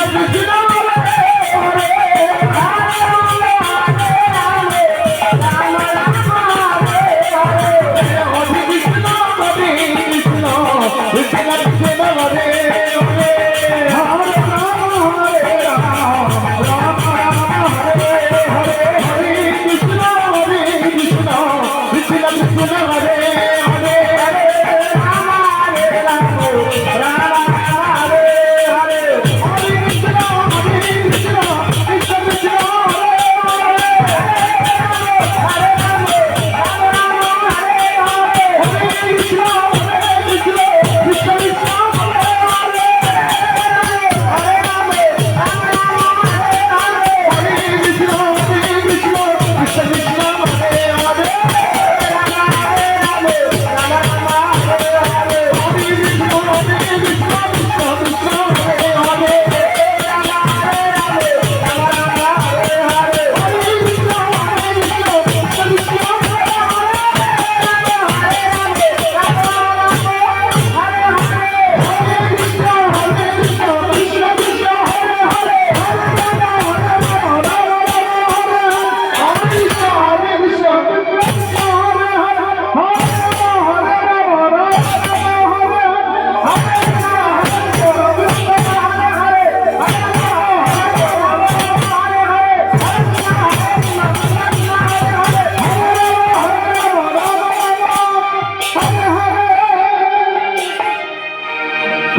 আপনার জন্য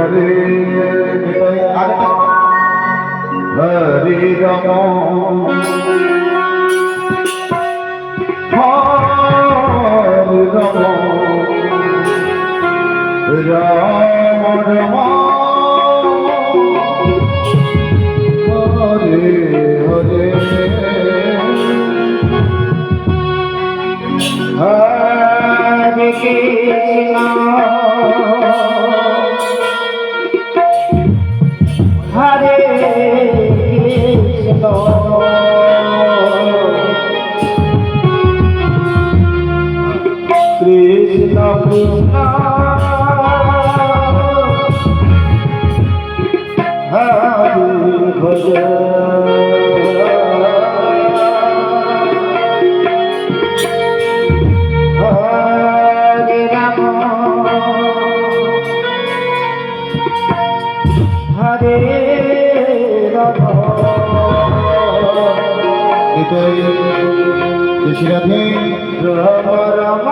হরে হরে রাম হরে Ram Ram Ram Hare Krishna হরে রাধে। রাম রাম।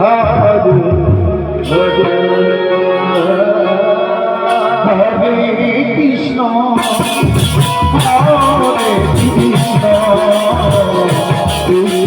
হরে হরে হরে কৃষ্ণ। হরে কৃষ্ণ কৃষ্ণ কৃষ্ণ।